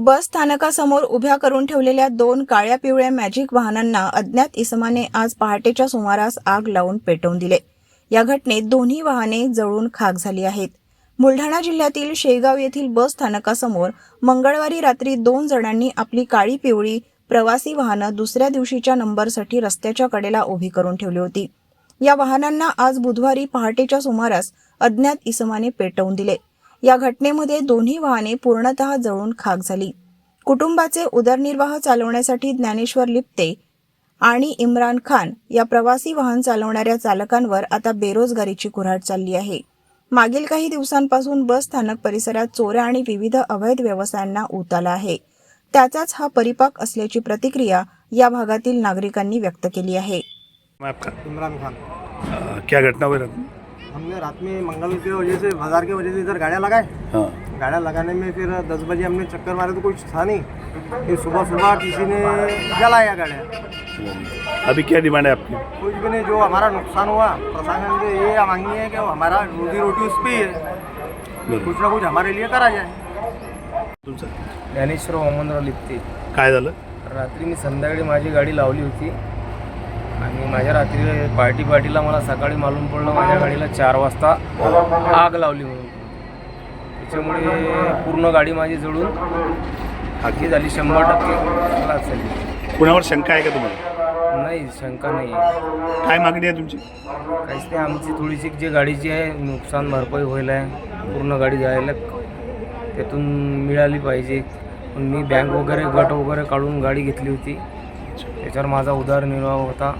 बस स्थानकासमोर उभ्या करून ठेवलेल्या दोन काळ्या पिवळ्या मॅजिक वाहनांना अज्ञात इसमाने आज पहाटेच्या सुमारास आग लावून पेटवून दिले. या घटनेत दोन्ही वाहने जळून खाक झाली आहेत. बुलढाणा जिल्ह्यातील शेगाव येथील बस स्थानकासमोर मंगळवारी रात्री दोन जणांनी आपली काळी पिवळी प्रवासी वाहनं दुसऱ्या दिवशीच्या नंबरसाठी रस्त्याच्या कडेला उभी करून ठेवली होती. या वाहनांना आज बुधवारी पहाटेच्या सुमारास अज्ञात इसमाने पेटवून दिले. या घटनेमध्ये दोन्ही वाहने पूर्णतः जळून खाक झाली. कुटुंबाचे उदरनिर्वाह चालवण्यासाठी ज्ञानेश्वर लिप्ते आणि इम्रान खान या प्रवासी वाहन चालवणाऱ्या चालकांवर आता बेरोजगारीची कुऱ्हाड चालली आहे. मागील काही दिवसांपासून बस स्थानक परिसरात चोऱ्या आणि विविध अवैध व्यवसायांना ऊत आला आहे. त्याचाच हा परिपाक असल्याची प्रतिक्रिया या भागातील नागरिकांनी व्यक्त केली आहे. इमरान खान. क्या घटना हुई रात में? हमने रात में मंगल के वजह से बाजार की वजह से इधर गाड़ियाँ लगाए। हाँ। गाड़ियाँ लगाने में फिर दस बजे हमने चक्कर मारे तो कुछ था नहीं। फिर सुबह सुबह किसी ने जलाया गाड़ियाँ अभी क्या डिमांड है आपकी? कुछ भी नहीं जो हमारा नुकसान हुआ प्रशासन से ये मांगी है कि हमारा रोजी रोटी उस पर ही है। कुछ ना कुछ हमारे लिए करा जाए। तुमचं? ज्ञानेश्वर वामनराव लिप्ते। काय झालं? रात्री मी संध्याकाळी माझी गाडी लावली होती आणि माझ्या रात्री पार्टी पार्टीला मला सकाळी मालूम पडलं माझ्या गाडीला चार वाजता आग लावली म्हणून. त्याच्यामुळे पूर्ण गाडी माझी जळून आगी झाली शंभर टक्के खलास झाली. कुणावर शंका आहे का तुम्हाला? नाही शंका नाही. आहे काय मागणी आहे तुमची? काहीच नाही आमची थोडीशी जी गाडीची आहे नुकसान भरपाई व्हायला आहे पूर्ण गाडी जायला त्यातून मिळाली पाहिजे. पण मी बँक वगैरे गट वगैरे काढून गाडी घेतली होती. त्याच्यावर माझा उदरनिर्वाह होता.